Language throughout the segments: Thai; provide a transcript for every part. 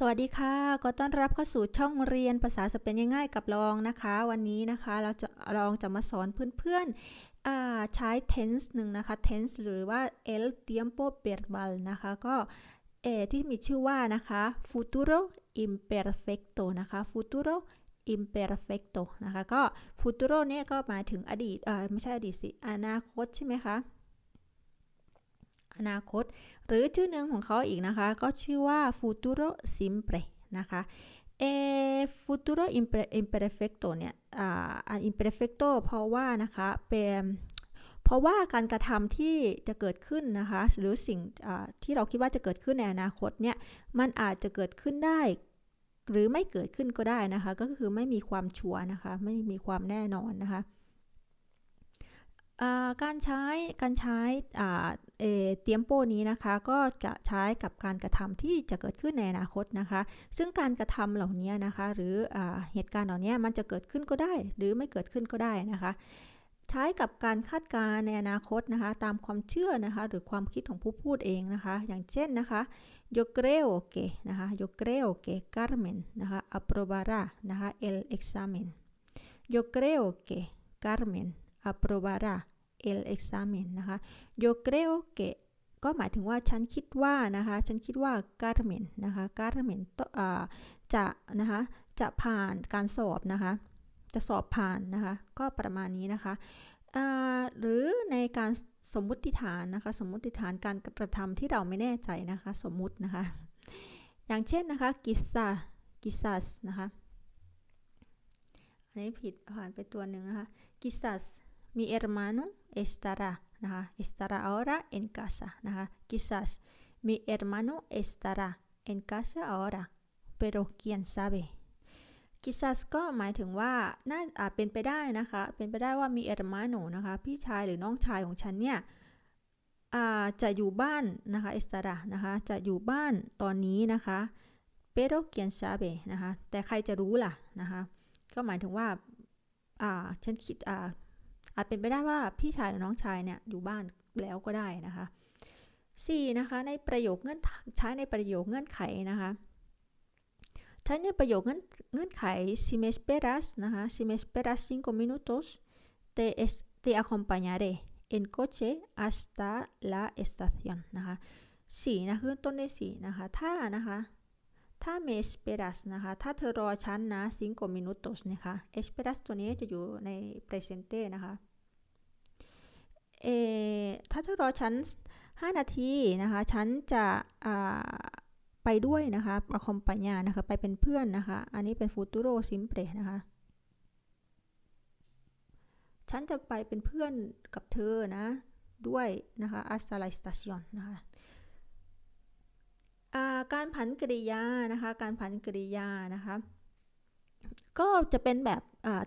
สวัสดีค่ะ ก็ต้อนรับเข้าสู่ช่องเรียนภาษาสเปนง่ายๆกับลองนะคะ วันนี้นะคะเราจะลองจะมาสอนเพื่อนๆใช้ tense หนึ่งนะคะ tense หรือว่า el tiempo verbal นะคะก็เอที่มีชื่อว่านะคะ futuro imperfecto นะคะ futuro imperfecto นะคะก็ futuro เนี่ยก็หมายถึงอดีตเออไม่ใช่อดีตสิอนาคตใช่ไหมคะ อนาคต หรือชื่อหนึ่งของเขาอีกนะคะ ก็ชื่อว่า futuro simple นะคะเอ futuro imperfecto เนี่ยอ่า imperfecto เพราะว่านะคะเป็นเพราะว่าการกระทำที่จะเกิดขึ้นนะคะ หรือสิ่งที่เราคิดว่าจะเกิดขึ้นในอนาคตเนี่ยมันอาจจะเกิดขึ้นได้หรือไม่เกิดขึ้นก็ได้นะคะ ก็คือไม่มีความชัวร์นะคะ ไม่มีความแน่นอนนะคะการใช้การใช้ เตียมโปนี้นะคะก็จะใช้กับการกระทำที่จะเกิดขึ้นในอนาคตนะคะ ซึ่งการกระทำเหล่านี้นะคะ หรืออเหตุการณ์เหล่านี้มันจะเกิดขึ้นก็ได้ หรือไม่เกิดขึ้นก็ได้นะคะ ใช้กับการคาดการณ์ในอนาคตนะคะ ตามความเชื่อนะคะ หรือความคิดของผู้พูดเองนะคะ อย่างเช่นนะคะ yo creo que นะคะ yo creo que Carmen นะคะ aprobará นะคะ el examen yo creo que Carmen aprobará el examen นะคะ yo creo que ก็หมายถึงว่าฉันคิดว่านะคะ ฉันคิดว่า Carmen นะคะ Carmen จะนะคะ จะผ่านการสอบนะคะ จะสอบผ่านนะคะ ก็ประมาณนี้นะคะ หรือในการสมมุติฐานนะคะ สมมุติฐานการกระทำที่เราไม่แน่ใจนะคะ สมมุตินะคะ อย่างเช่นนะคะกิซากิซัสนะคะ อันนี้ผิดผ่านไปตัวหนึ่งนะคะกิซัส mi hermano estará นะคะ estará ahora en casa นะคะ quizás mi hermano estará en casa ahora pero quién sabe quizás ก็หมายถึงว่าน่าอาจเป็นไปได้นะคะ เป็นไปได้ว่ามี hermano นะคะ พี่ชายหรือน้องชายของฉันเนี่ยจะอยู่บ้านนะคะ estará นะคะ จะอยู่บ้านตอนนี้นะคะ pero quién sabe นะคะ แต่ใครจะรู้ล่ะนะคะ ก็หมายถึงว่า ฉันคิด อาจเป็นไปได้ว่าพี่ชายหรือน้องชายเนี่ยอยู่บ้านแล้วก็ได้นะคะ 4. นะคะในประโยคเงื่อนใช้ในประโยคเงื่อนไขนะคะใช้ในประโยคเงื่อนเงื่อนไข si me esperas นะคะ si me esperas cinco minutos te te acompañaré en coche hasta la estación นะคะ4นะคือต้นด้วย4นะคะ ถ้านะคะ ถ้า me esperas นะคะ ถ้าเธอรอฉันนะ cinco minutos นะคะ esperas ตัวนี้จะอยู่ใน presente นะคะ ถ้าเธอรอฉัน 5 นาทีนะคะ ฉันจะไปด้วยนะคะประคอมปัญญานะคะ ไปเป็นเพื่อนนะคะ อันนี้เป็นฟูตูโรซิมเปรนะคะ ฉันจะไปเป็นเพื่อนกับเธอนะ ด้วยนะคะอัสตาไลสตาซิอนนะคะการผันกริยานะคะ การผันกริยานะคะ ก็จะเป็นแบบ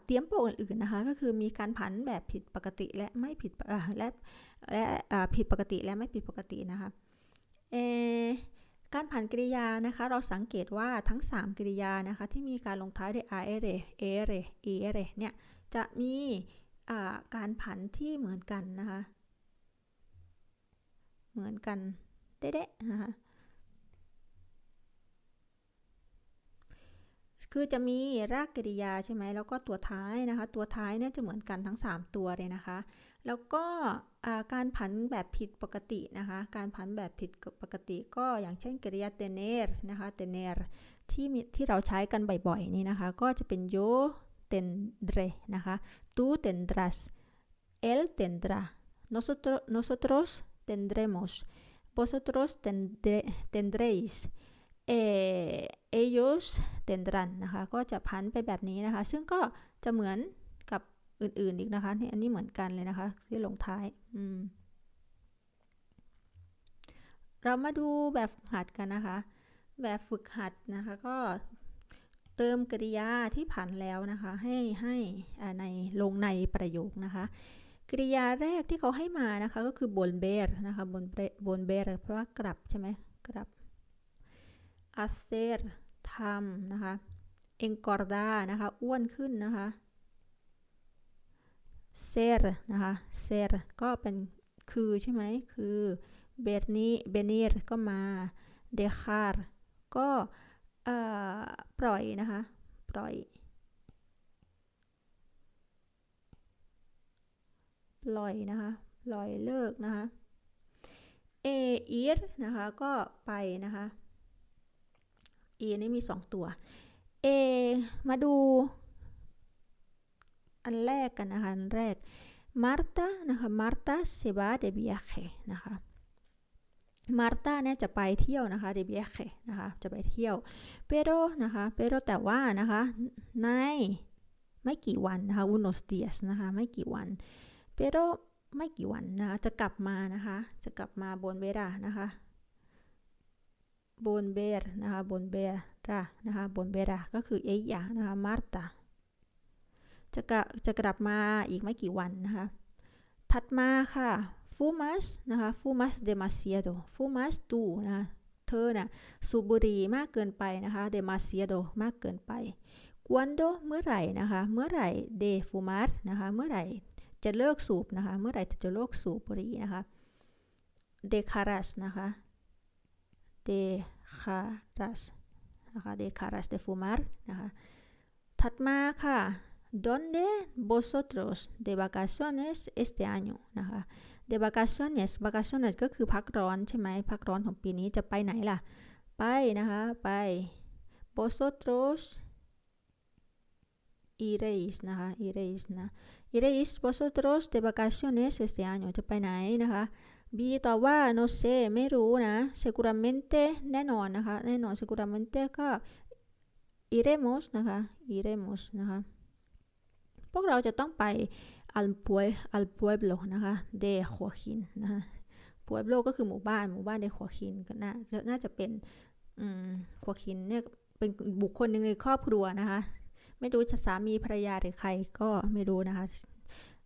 เตรียมโปอื่นๆนะคะ ก็คือมีการผันแบบผิดปกติและไม่ผิดและและผิดปกติและไม่ผิดปกตินะคะการผันกริยานะคะ เราสังเกตว่าทั้ง 3 กริยานะคะที่มีการลงท้ายด้วย r e a r e r เนี่ยจะมีการผันที่เหมือนกันนะคะ เหมือนกันเด๊ะนะคะ คือจะมีรากกริยาใช่ไหมแล้วก็ตัวท้ายนะคะ ตัวท้ายเนี่ยจะเหมือนกันทั้ง 3 ตัวเลยนะคะ แล้วก็การผันแบบผิดปกตินะคะ การผันแบบผิดปกติก็อย่างเช่นกริยาเตเนรนะคะเตเนรที่ที่เราใช้กันบ่อยๆนี่นะคะ ก็จะเป็นโยเตนเดรนะคะ tú tendrás él tendrá nosotros nosotros tendremos vosotros tendré, tendréis eh, ellos tendrán นะคะ ก็จะพันไปแบบนี้นะคะ ซึ่งก็จะเหมือนกับอื่นๆอีกนะคะนี่อันนี้เหมือนกันเลยนะคะ ที่ลงท้ายอืมเรามาดูแบบหัดกันนะคะ แบบฝึกหัดนะคะ ก็เติมกริยาที่ผ่านแล้วนะคะ ให้ให้ในลงในประโยคนะคะกริยาแรกที่เขาให้มานะคะ ก็คือบนเบรนะคะบนบนเบรเพราะว่ากลับใช่ไหมกลับ hacer ทำนะคะ engordar นะคะ อ้วนขึ้นนะคะ ser นะคะ ser ก็เป็นคือใช่ไหม คือ venir venir ก็มา dejar ก็ปล่อยนะคะ ปล่อย ปล่อยนะคะ ปล่อยเลิกนะคะเออีรนะคะ ก็ไปนะคะ e นี่มีสองตัว a มาดู อันแรกกันนะคะ อันแรก Marta นะคะ Marta se va de viaje นะคะ Marta เนี่ยจะไปเที่ยวนะคะ de viaje นะคะ จะไปเที่ยว pero นะคะ pero แต่ว่านะคะ ในไม่กี่วันนะคะ unos días นะคะ ไม่กี่วัน pero ไม่กี่วันนะคะ จะกลับมานะคะ จะกลับมาบนเวลานะคะ บนเบรนะคะบนเบรานะคะบนเบราก็คือเอียนะคะมาร์ตาจะกจะกลับมาอีกไม่กี่วันนะคะถัดมาค่ะฟูมัสนะคะฟูมัสเดมาเซียโดฟูมัสตูนะเธอนะ่ะสูบบุหรี่มากเกินไปนะคะเดมาเซียโดมากเกินไปกวนโดเมื่อไหร่นะคะเมื่อไหร่เดฟูมาร์นะคะเมื่อไหร่จะเลิกสูบนะคะเมื่อไหร่จะเลิกสูบบุหรี่นะคะเดคารัสนะคะ dejaras นะคะ dejaras de fumar นะคะ ถัดมาค่ะ ¿Dónde vosotros de vacaciones este año นะคะ de vacaciones vacaciones ก็คือพักร้อนใช่ไหมพักร้อนของปีนี้จะไปไหนล่ะ ไปนะคะ ไป vosotros iréis นะคะ iréis นะ iréis vosotros de vacaciones este año จะไปไหนนะคะ B ตอบว่า no sé ไม่รู้นะ seguramente แน่นอนนะคะ แน่นอน seguramente ก็ iremos นะคะ iremos นะคะ พวกเราจะต้องไป al pue al pueblo นะคะ de Joaquín นะคะ pueblo ก็คือหมู่บ้าน หมู่บ้าน de Joaquín ก็น่าน่าจะเป็นอืม Joaquín เนี่ยเป็นบุคคลหนึ่งในครอบครัวนะคะ ไม่รู้จะสามีภรรยาหรือใครก็ไม่รู้นะคะ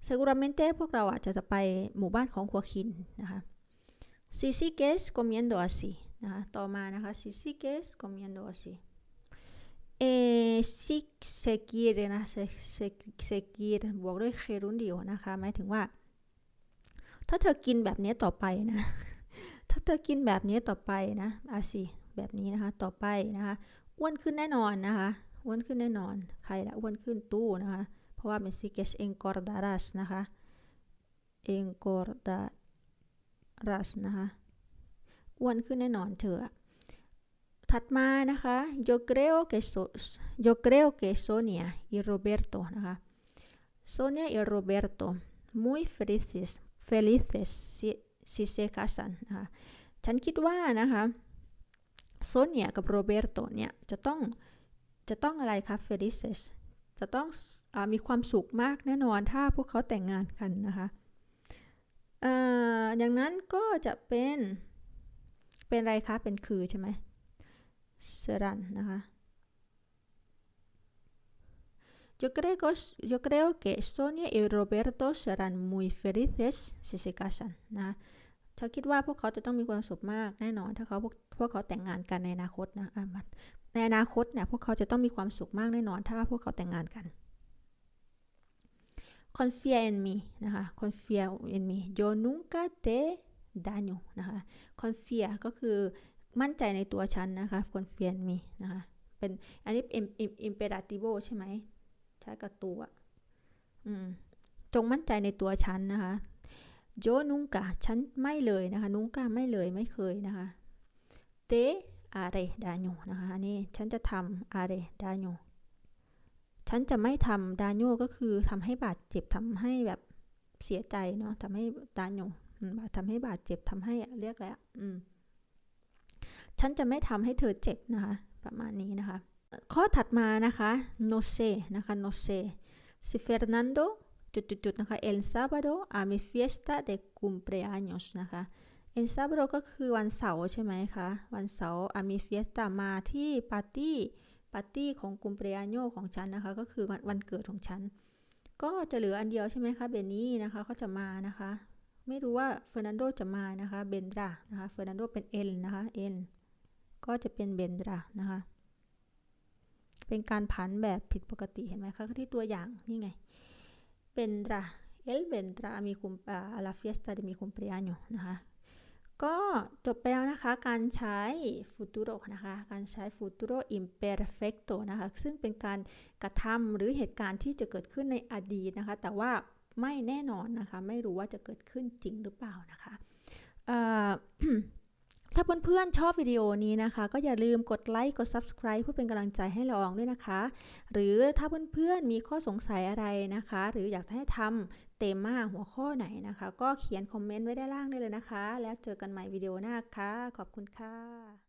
seguramente พวกเราอาจจะไปหมู่บ้านของคัวคินนะคะ si sigues comiendo así นะคะต่อมานะคะ si sigues comiendo así eh si seguir นะ seguir บวกด้วย gerundio นะคะหมายถึงว่า ถ้าเธอกินแบบนี้ต่อไปนะถ้าเธอกินแบบนี้ต่อไปนะอาสิแบบนี้นะคะต่อไปนะคะอ้วนขึ้นแน่นอนนะคะอ้วนขึ้นแน่นอน ใครละอ้วนขึ้นตู้นะคะ ราะว่า Mesiques engordarás นะคะ engordarás นะคะอ้วนขึ้นแน่นอนเธอถัดมานะคะ yo creo que so, yo creo que Sonia y Roberto นะคะ Sonia y Roberto muy felices felices si si se casan นะคะฉันคิดว่านะคะโซเนียกับโรเบร์โตเนี่ยจะต้องจะต้องอะไรคะ felices จะต้องอมีความสุขมากแน่นอนถ้าพวกเขาแต่งงานกันนะคะอย่างนั้นก็จะเป็นเป็นอะไรคะ เป็นคือใช่ไหมเซรันนะคะ Yo creo, yo creo que Sonia y Roberto serán muy felices si se casan นะฉันคิดว่าพวกเขาจะต้องมีความสุขมากแน่นอน ถ้าเขาพวกพวกเขาแต่งงานกันในอนาคตนะะม ในอนาคตเนี่ยพวกเขาจะต้องมีความสุขมากแน่นอน ถ้าพวกเขาแต่งงานกัน confía en mí นะคะ confía en mí yo nunca te daño นะคะ confía ก็คือมั่นใจในตัวฉันนะคะ confía en mí นะคะเป็นอันนี้ imperativo ใช่ไหมใช้กับตัวอืมจงมั่นใจในตัวฉันนะคะ yo nunca ฉันไม่เลยนะคะ nunca ไม่เลยไม่เคยนะคะ te haré daño นะคะอันนี้ฉันจะทำ haré daño ฉันจะไม่ทำดาโยก็คือทำให้บาดเจ็บทำให้แบบเสียใจเนาะทำให้ดาโยทำให้บาดเจ็บทำให้เรียกแล้วอืมฉันจะไม่ทำให้เธอเจ็บนะคะ ประมาณนี้นะคะ ข้อถัดมานะคะ no sé นะคะ no sé si Fernando จุดๆนะคะ el sábado a mi fiesta de cumpleaños นะคะ el sábado ก็คือวันเสาร์ใช่ไหมคะ วันเสาร์ a mi fiesta มาที่ปาร์ตี้ปาร์ตี้ของกุมเปรียโยของฉันนะคะ ก็คือวันเกิดของฉัน ก็จะเหลืออันเดียวใช่ไหมคะเบนนี่นะคะเขาจะมานะคะ ไม่รู้ว่าเฟอร์นันโดจะมานะคะเบนดรานะคะเฟอร์นันโดเป็นเอลนนะคะเอลก็จะเป็นเบนดรานะคะ เป็นการผันแบบผิดปกติเห็นไหมคะที่ตัวอย่างนี่ไงเบนดราเอลเบนดรามีคุมอาลาเฟียสตาดมีคุมเปรียโยนะคะ ก็จบไปแล้วนะคะ การใช้ futuro นะคะ การใช้ futuro imperfecto นะคะ ซึ่งเป็นการกระทำหรือเหตุการณ์ที่จะเกิดขึ้นในอดีตนะคะ แต่ว่าไม่แน่นอนนะคะ ไม่รู้ว่าจะเกิดขึ้นจริงหรือเปล่านะคะ ถ้าเพื่อนๆชอบวิดีโอนี้นะคะ ก็อย่าลืมกดไลค์กด subscribe เพื่อเป็นกำลังใจให้เราองด้วยนะคะ หรือถ้าเพื่อนๆมีข้อสงสัยอะไรนะคะ หรืออยากให้ทำเต็มมาหัวข้อไหนนะคะ ก็เขียนคอมเมนต์ไว้ด้านล่างได้เลยนะคะ แล้วเจอกันใหม่วิดีโอหน้าค่ะ ขอบคุณค่ะ